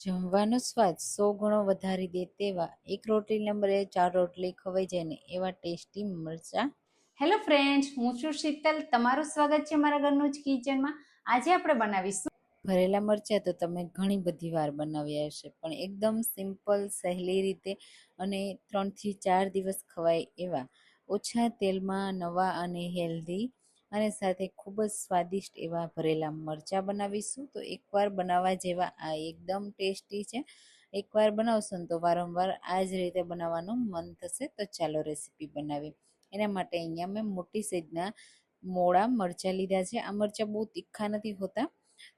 જમવાનો સ્વાદ સો ગણો વધારી દે તેવા એક રોટલી નંબરે ચાર રોટલી ખવાઈ જાય ને એવા ટેસ્ટી મરચાં. હેલો ફ્રેન્ડ્સ હું છું શીતલ. તમારું સ્વાગત છે મારા ઘરનું જ કિચનમાં. આજે આપણે બનાવીશું ભરેલા મરચાં તો તમે ઘણી બધી વાર બનાવ્યા હશે પણ એકદમ સિમ્પલ સહેલી રીતે અને ત્રણથી ચાર દિવસ ખવાય એવા. ઓછા તેલમાં નવા અને હેલ્ધી અને સાથે ખૂબ જ સ્વાદિષ્ટ એવા ભરેલા મરચાં બનાવીશું. તો એકવાર બનાવવા જેવા આ એકદમ ટેસ્ટી છે. એકવાર બનાવશો ને તો વારંવાર આ જ રીતે બનાવવાનું મન થશે. તો ચાલો રેસીપી બનાવી એના માટે અહીંયા મેં મોટી સાઈઝના મોળા મરચાં લીધા છે. આ મરચાં બહુ તીખા નથી હોતા.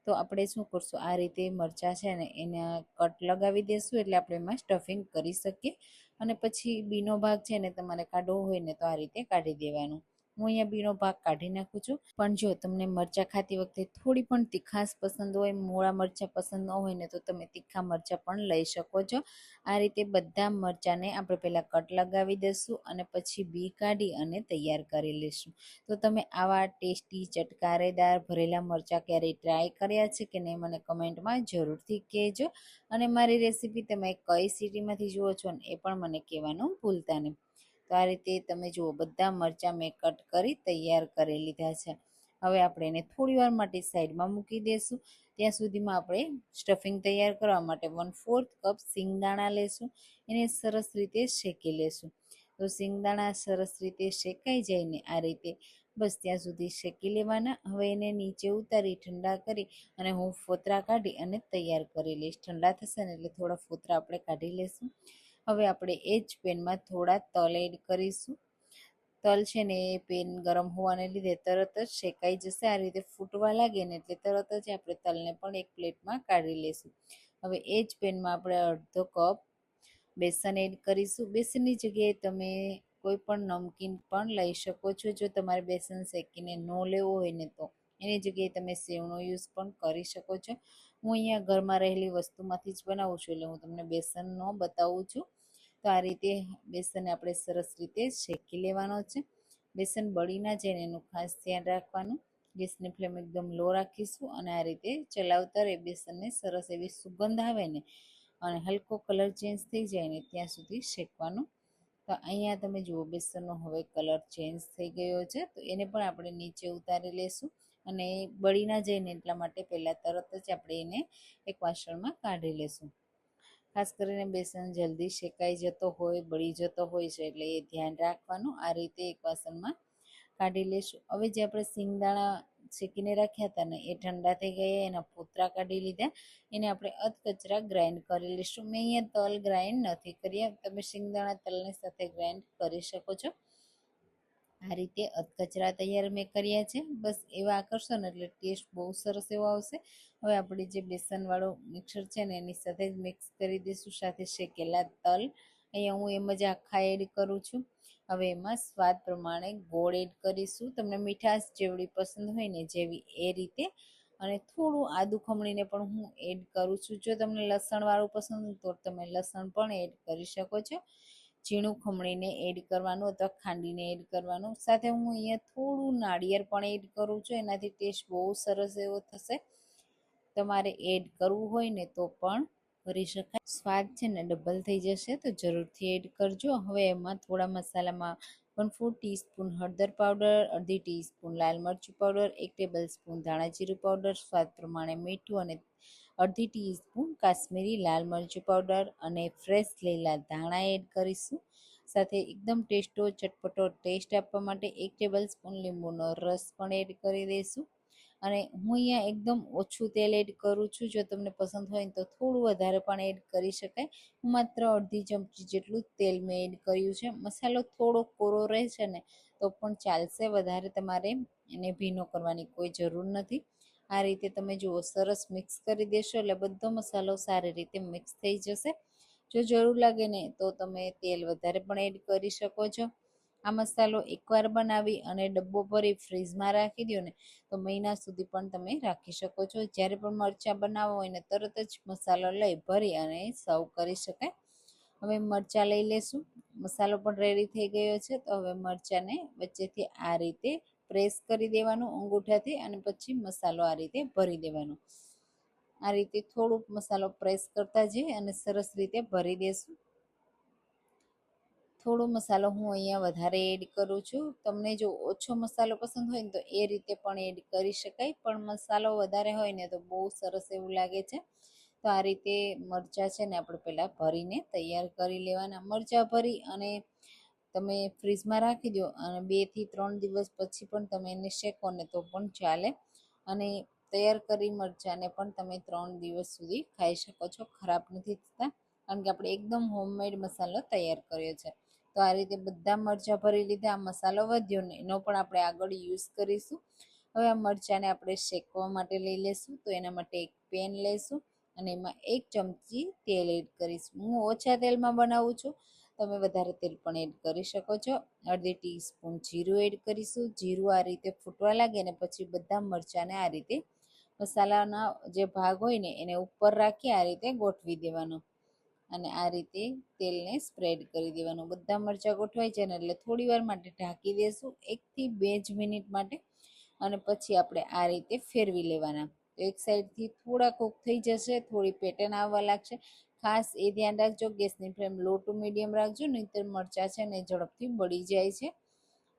તો આપણે શું કરશું? આ રીતે મરચાં છે ને એના કટ લગાવી દઈશું એટલે આપણે એમાં સ્ટફિંગ કરી શકીએ. અને પછી બીનો ભાગ છે ને તમારે કાઢવો હોય ને તો આ રીતે કાઢી દેવાનું. હું અહીંયા બીનો ભાગ કાઢી નાખું છું. પણ જો તમને મરચાં ખાતી વખતે થોડી પણ તીખાશ પસંદ હોય, મોળા મરચાં પસંદ ન હોય ને તો તમે તીખા મરચાં પણ લઈ શકો છો. આ રીતે બધા મરચાંને આપણે પહેલાં કટ લગાવી દઈશું અને પછી બી કાઢી અને તૈયાર કરી લઈશું. તો તમે આવા ટેસ્ટી, ચટકારેદાર ભરેલા મરચાં ક્યારેય ટ્રાય કર્યા છે કે નહીં મને કમેન્ટમાં જરૂરથી કહેજો. અને મારી રેસીપી તમે કઈ સિટીમાંથી જુઓ છો ને એ પણ મને કહેવાનું ભૂલતા નહીં. આ રીતે તમે જુઓ, બધા મરચાં મેં કટ કરી તૈયાર કરી લીધા છે. હવે આપણે એને થોડી વાર માટે સાઈડમાં મૂકી દઈશું ત્યાં સુધીમાં આપણે સ્ટફિંગ તૈયાર કરવા માટે વન ફોર્થ કપ સિંગદાણા લેશું. એને સરસ રીતે શેકી લેશું. તો સિંગદાણા સરસ રીતે શેકાઈ જાય ને આ રીતે બસ ત્યાં સુધી શેકી લેવાના. હવે એને નીચે ઉતારી ઠંડા કરી અને હું ફોતરા કાઢી અને તૈયાર કરી લઈશ. ઠંડા થશે ને એટલે થોડા ફોતરા આપણે કાઢી લઈશું હવે આપણે એ જ પેનમાં થોડા તલ એડ કરીશું. તલ છે ને એ પેન ગરમ હોવાને લીધે તરત જ શેકાઈ જશે. આ રીતે ફૂટવા લાગે ને એટલે તરત જ આપણે તલને પણ એક પ્લેટમાં કાઢી લઈશું હવે એ જ પેનમાં આપણે અડધો કપ બેસન એડ કરીશું. બેસનની જગ્યાએ તમે કોઈ પણ નમકીન પણ લઈ શકો છો. જો તમારે બેસન શેકીને ન લેવો હોય ને તો. એની જગ્યાએ તમે સેવનો યુઝ પણ કરી શકો છો. હું અહીંયા ઘરમાં રહેલી વસ્તુમાંથી જ બનાવું છું, એટલે હું તમને બેસનનો બતાવું છું. તો આ રીતે બેસન આપણે સરસ રીતે શેકી લેવાનો છે. બેસન બળી ના જાય એનું ખાસ ધ્યાન રાખવાનું. ગેસની ફ્લેમ એકદમ લો રાખીશું અને આ રીતે ચલાવતા રહે બેસનને. સરસ એવી સુગંધ આવે ને અને હલકો કલર ચેન્જ થઈ જાય ને ત્યાં સુધી શેકવાનું. તો અહીંયા તમે જુઓ બેસનનો હવે કલર ચેન્જ થઈ ગયો છે. તો એને પણ આપણે નીચે ઉતારી લેશું. અને બળી ના જાય ને એટલા માટે પહેલાં તરત જ આપણે એને એક વાસણમાં કાઢી લેશું. ખાસ કરીને બેસન જલ્દી શેકાઈ જતો હોય, બળી જતો હોય છે એટલે એ ધ્યાન રાખવાનું, આ રીતે એક વાસણમાં કાઢી લેશું. હવે જે આપણે સિંગદાણા શેકીને રાખ્યા હતા ને, એ ઠંડા થઈ ગયા, એના પોતરા કાઢી લીધા, એને આપણે અધકચરા ગ્રાઇન્ડ કરી લઈશું મેં અહીંયા તલ ગ્રાઇન્ડ નથી કર્યા, તમે સિંગદાણા તલની સાથે ગ્રાઇન્ડ કરી શકો છો. આ રીતે અધકચરા તૈયાર મેં કર્યા છે. બસ એવા આકર્ષણ એટલે ટેસ્ટ બહુ સરસ એવો આવશે. હવે આપણે જે બેસનવાળો મિક્સર છે ને એની સાથે જ મિક્સ કરી દઈશું. સાથે શેકેલા તલ. અહીંયા હું એમ જ આખા એડ કરું છું. હવે એમાં સ્વાદ પ્રમાણે ગોળ એડ કરીશું. તમને મીઠાશ જેવડી પસંદ હોય ને જેવી એ રીતે. અને થોડું આદુ ખમણીને પણ હું એડ કરું છું. જો તમને લસણવાળું પસંદ તો તમે લસણ પણ એડ કરી શકો છો. ઝીણું ખમણીને એડ કરવાનું, અથવા ખાંડીને એડ કરવાનું. સાથે હું અહીંયા થોડું નાળિયેર પણ એડ કરું છું, એનાથી ટેસ્ટ બહુ સરસ એવો થશે. તમારે એડ કરવું હોય ને તો પણ કરી શકાય. સ્વાદ છે ને ડબલ થઈ જશે, તો જરૂરથી એડ કરજો. હવે એમાં થોડા મસાલામાં વન ફોર ટીસ્પૂન હળદર પાવડર અડધી ટીસ્પૂન લાલ મરચું પાવડર એક ટેબલ સ્પૂન ધાણા પાવડર સ્વાદ પ્રમાણે મીઠું અને અડધી ટીસ્પૂન કાશ્મીરી લાલ મરચું પાવડર અને ફ્રેશ લીલા ધાણા એડ કરીશું. સાથે એકદમ ટેસ્ટો ચટપટો ટેસ્ટ આપવા માટે એક ટેબલ સ્પૂન લીંબુનો રસ પણ એડ કરી દઈશું અને હું અહીંયા એકદમ ઓછું તેલ એડ કરું છું. જો તમને પસંદ હોય તો થોડું વધારે પણ એડ કરી શકાય. હું માત્ર અડધી ચમચી જેટલું તેલ મેં એડ કર્યું છે. મસાલો થોડો કોરો રહે છે ને તો પણ ચાલશે. વધારે તમારે એને ભીનો કરવાની કોઈ જરૂર નથી. આ રીતે તમે જુઓ, સરસ મિક્સ કરી દેશો એટલે બધો મસાલો સારી રીતે મિક્સ થઈ જશે. જો જરૂર લાગે ને તો તમે તેલ વધારે પણ એડ કરી શકો છો. આ મસાલો એકવાર બનાવી અને ડબ્બો ભરી ફ્રીઝમાં રાખી દો ને તો મહિના સુધી પણ તમે રાખી શકો છો. જ્યારે પણ મરચાં બનાવવા હોય ને તરત જ મસાલો લઈ ભરી અને સર્વ કરી શકાય. હવે મરચાં લઈ લેશું. મસાલો પણ રેડી થઈ ગયો છે. તો હવે મરચાંને વચ્ચેથી આ રીતે પ્રેસ કરી દેવાનું અંગૂઠાથી અને પછી મસાલો આ રીતે ભરી દેવાનો. આ રીતે થોડુંક મસાલો પ્રેસ કરતા જઈએ અને સરસ રીતે ભરી દેશું. થોડો મસાલો હું અહીંયા વધારે એડ કરું છું. તમને જો ઓછો મસાલો પસંદ હોય ને તો એ રીતે પણ એડ કરી શકાય. પણ મસાલો વધારે હોય ને તો બહુ સરસ એવું લાગે છે. તો આ રીતે મરચાં છે ને આપણે પહેલાં ભરીને તૈયાર કરી લેવાના. મરચાં ભરી અને તમે ફ્રીજમાં રાખી દો અને બેથી ત્રણ દિવસ પછી પણ તમે એને શેકો ને તો પણ ચાલે. અને તૈયાર કરી મરચાંને પણ તમે ત્રણ દિવસ સુધી ખાઈ શકો છો, ખરાબ નથી થતા. કારણ કે આપણે એકદમ હોમમેડ મસાલો તૈયાર કર્યો છે. તો આ રીતે બધા મરચાં ભરી લીધા, આ મસાલો વધ્યો ને એનો પણ આપણે આગળ યુઝ કરીશું. હવે આ મરચાંને આપણે શેકવા માટે લઈ લેશું, તો એના માટે એક પેન લઈશું અને એમાં એક ચમચી તેલ એડ કરીશું. હું ઓછા તેલમાં બનાવું છું તમે વધારે તેલ પણ એડ કરી શકો છો. અડધી ટીસ્પૂન જીરું એડ કરીશું. જીરું આ રીતે ફૂટવા લાગે ને પછી બધા મરચાંને આ રીતે મસાલાના જે ભાગ હોય ને એને ઉપર રાખી આ રીતે ગોઠવી દેવાનો. અને આ રીતે તેલને સ્પ્રેડ કરી દેવાનું. બધા મરચાં ગોઠવાઈ જાય એટલે થોડી માટે ઢાંકી દેશું. એકથી બે જ મિનિટ માટે. અને પછી આપણે આ રીતે ફેરવી લેવાના. એક સાઈડથી થોડા કૂક થઈ જશે, થોડી પેટર્ન આવવા લાગશે. ખાસ એ ધ્યાન રાખજો, ગેસની ફ્લેમ લો ટુ મીડિયમ રાખજો, નહીંતર મરચાં છે ને ઝડપથી બળી જાય છે.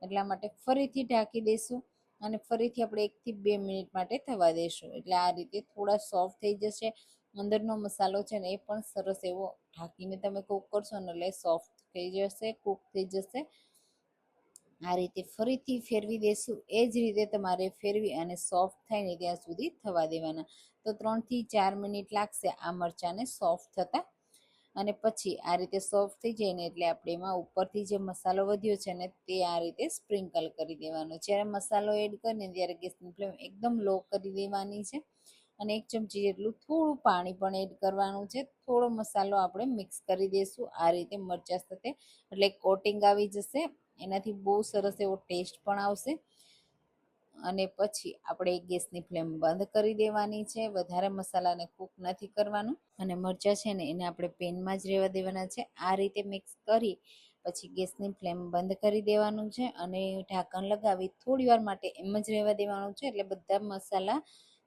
એટલા માટે ફરીથી ઢાંકી દઈશું અને ફરીથી આપણે એકથી બે મિનિટ માટે થવા દઈશું એટલે આ રીતે થોડા સોફ્ટ થઈ જશે. અંદરનો મસાલો છે ને એ પણ સરસ એવો ઢાંકીને તમે કૂક કરશો ને એટલે સોફ્ટ થઈ જશે કૂક થઈ જશે. આ રીતે ફરીથી ફેરવી દેશું. એ જ રીતે તમારે ફેરવી અને સોફ્ટ થાય ને ત્યાં સુધી થવા દેવાના. તો ત્રણથી ચાર મિનિટ લાગશે આ મરચાંને સોફ્ટ થતાં. અને પછી આ રીતે સોફ્ટ થઈ જાય ને એટલે આપણે એમાં ઉપરથી જે મસાલો વધ્યો છે ને તે આ રીતે સ્પ્રિંકલ કરી દેવાનો. જ્યારે મસાલો એડ કરીને ત્યારે ગેસની ફ્લેમ એકદમ લો કરી દેવાની છે. અને એક ચમચી જેટલું થોડું પાણી પણ એડ કરવાનું છે. થોડો મસાલો આપણે મિક્સ કરી દઈશું આ રીતે મરચાં સાથે. એટલે કોટિંગ આવી જશે. એનાથી બહુ સરસ એવો ટેસ્ટ પણ આવશે. અને પછી આપણે ગેસની ફ્લેમ બંધ કરી દેવાની છે. વધારે મસાલાને કૂક નથી કરવાનું. અને મરચાં છે ને એને આપણે પેનમાં જ રહેવા દેવાના છે. આ રીતે મિક્સ કરી પછી ગેસની ફ્લેમ બંધ કરી દેવાનું છે. અને ઢાંકણ લગાવી થોડી વાર માટે એમ જ રહેવા દેવાનું છે. એટલે બધા મસાલા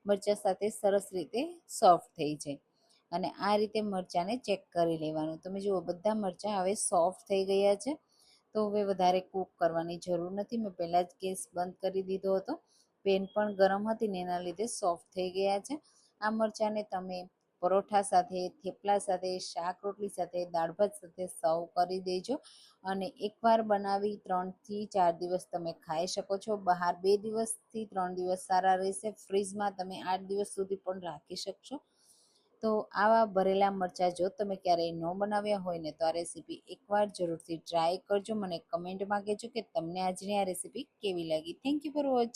મરચાં સાથે સરસ રીતે સોફ્ટ થઈ જાય. અને આ રીતે મરચાંને ચેક કરી લેવાનું. તમે જુઓ, બધા મરચાં હવે સોફ્ટ થઈ ગયા છે. તો હવે વધારે કૂક કરવાની જરૂર નથી. મેં પહેલાં જ ગેસ બંધ કરી દીધો હતો. પેન પણ ગરમ હતી ને એના લીધે સોફ્ટ થઈ ગયા છે. આ મરચાંને તમે પરોઠા સાથે, થેપલા સાથે, શાક રોટલી સાથે, દાળ ભાત સાથે સર્વ કરી દેજો. અને એકવાર બનાવી ત્રણથી ચાર દિવસ તમે ખાઈ શકો છો. બહાર બે દિવસથી ત્રણ દિવસ સારા રહેશે. ફ્રીજમાં તમે આઠ દિવસ સુધી પણ રાખી શકશો. તો આવા ભરેલા મરચાં જો તમે ક્યારેય ન બનાવ્યા હોય ને તો આ રેસીપી એકવાર જરૂરથી ટ્રાય કરજો. મને કમેન્ટમાં કહેજો કે તમને આજની આ રેસીપી કેવી લાગી. Thank you for watching